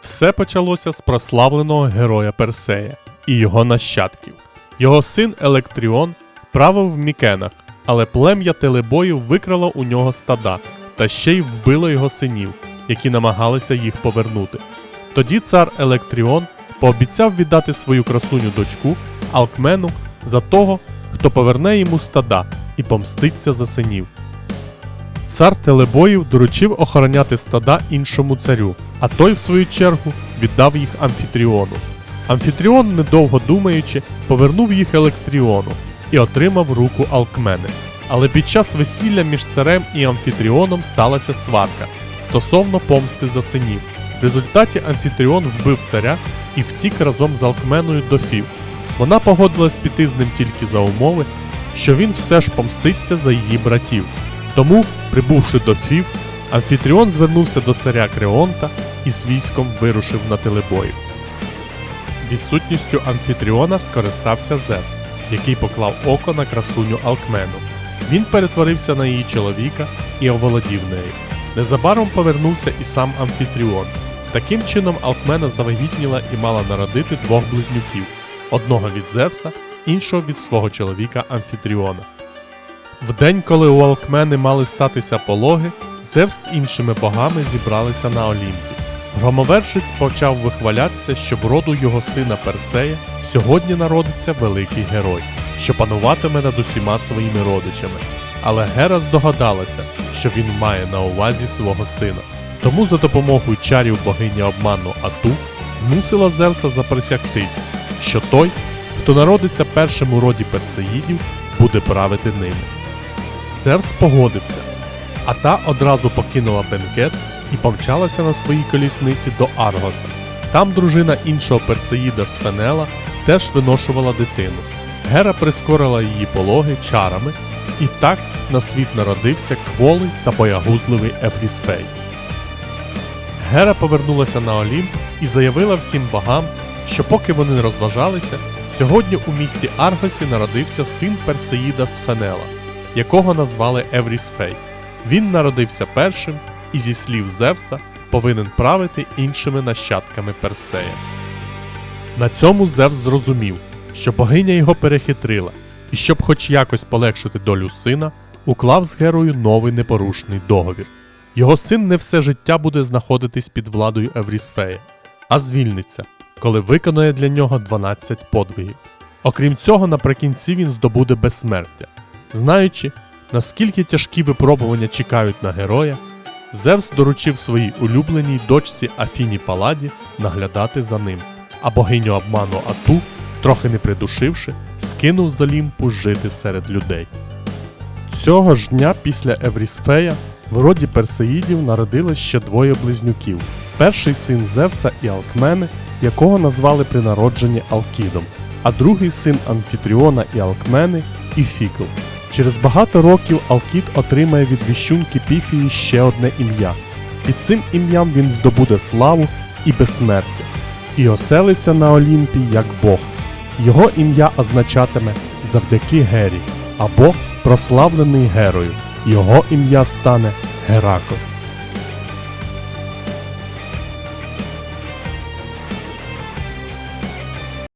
Все почалося з прославленого героя Персея і його нащадків. Його син Електріон правив в Мікенах, але плем'я телебоїв викрало у нього стада та ще й вбило його синів, які намагалися їх повернути. Тоді цар Електріон пообіцяв віддати свою красуню дочку Алкмену за того, хто поверне йому стада і помститься за синів. Цар Телебоїв доручив охороняти стада іншому царю, а той, в свою чергу, віддав їх Амфітріону. Амфітріон, недовго думаючи, повернув їх Електріону і отримав руку Алкмени. Але під час весілля між царем і Амфітріоном сталася сварка стосовно помсти за синів. В результаті Амфітріон вбив царя і втік разом з Алкменою до Фів. Вона погодилась піти з ним тільки за умови, що він все ж помститься за її братів. Тому, прибувши до Фів, Амфітріон звернувся до царя Креонта і з військом вирушив на телебою. Відсутністю Амфітріона скористався Зевс, який поклав око на красуню Алкмену. Він перетворився на її чоловіка і оволодів нею. Незабаром повернувся і сам Амфітріон. Таким чином Алкмена завагітніла і мала народити двох близнюків: одного від Зевса, іншого від свого чоловіка Амфітріона. В день, коли у Алкмени мали статися пологи, Зевс з іншими богами зібралися на Олімпі. Громовершець почав вихвалятися, що в роду його сина Персея сьогодні народиться великий герой, що пануватиме над усіма своїми родичами. Але Гера здогадалася, що він має на увазі свого сина. Тому за допомогою чарів богині обману Ату змусила Зевса заприсягтися, що той, хто народиться першим у роді персеїдів, буде правити ними. Зевс погодився, а та одразу покинула бенкет і помчалася на своїй колісниці до Аргоса. Там дружина іншого персеїда Сфенела теж виношувала дитину. Гера прискорила її пологи чарами, і так на світ народився кволий та боягузливий Ефрісфей. Гера повернулася на Олімп і заявила всім богам, що поки вони не розважалися, сьогодні у місті Аргосі народився син Персеїда Сфенела, якого назвали Еврісфей. Він народився першим і зі слів Зевса повинен правити іншими нащадками Персея. На цьому Зевс зрозумів, що богиня його перехитрила, і щоб хоч якось полегшити долю сина, уклав з Герою новий непорушний договір. Його син не все життя буде знаходитись під владою Еврісфея, а звільниться, коли виконає для нього 12 подвигів. Окрім цього, наприкінці він здобуде безсмертя. Знаючи, наскільки тяжкі випробування чекають на героя, Зевс доручив своїй улюбленій дочці Афіні Паладі наглядати за ним, а богиню обману Ату, трохи не придушивши, скинув з Олімпу жити серед людей. Цього ж дня після Еврісфея в роді Персеїдів народилось ще двоє близнюків: перший син Зевса і Алкмени, якого назвали при народженні Алкідом, а другий син Амфітріона і Алкмени Іфікл. Через багато років Алкіт отримає від віщунки Піфії ще одне ім'я. Під цим ім'ям він здобуде славу і безсмертя, і оселиться на Олімпі як Бог. Його ім'я означатиме завдяки Гері, або прославлений Герою. Його ім'я стане Геракл.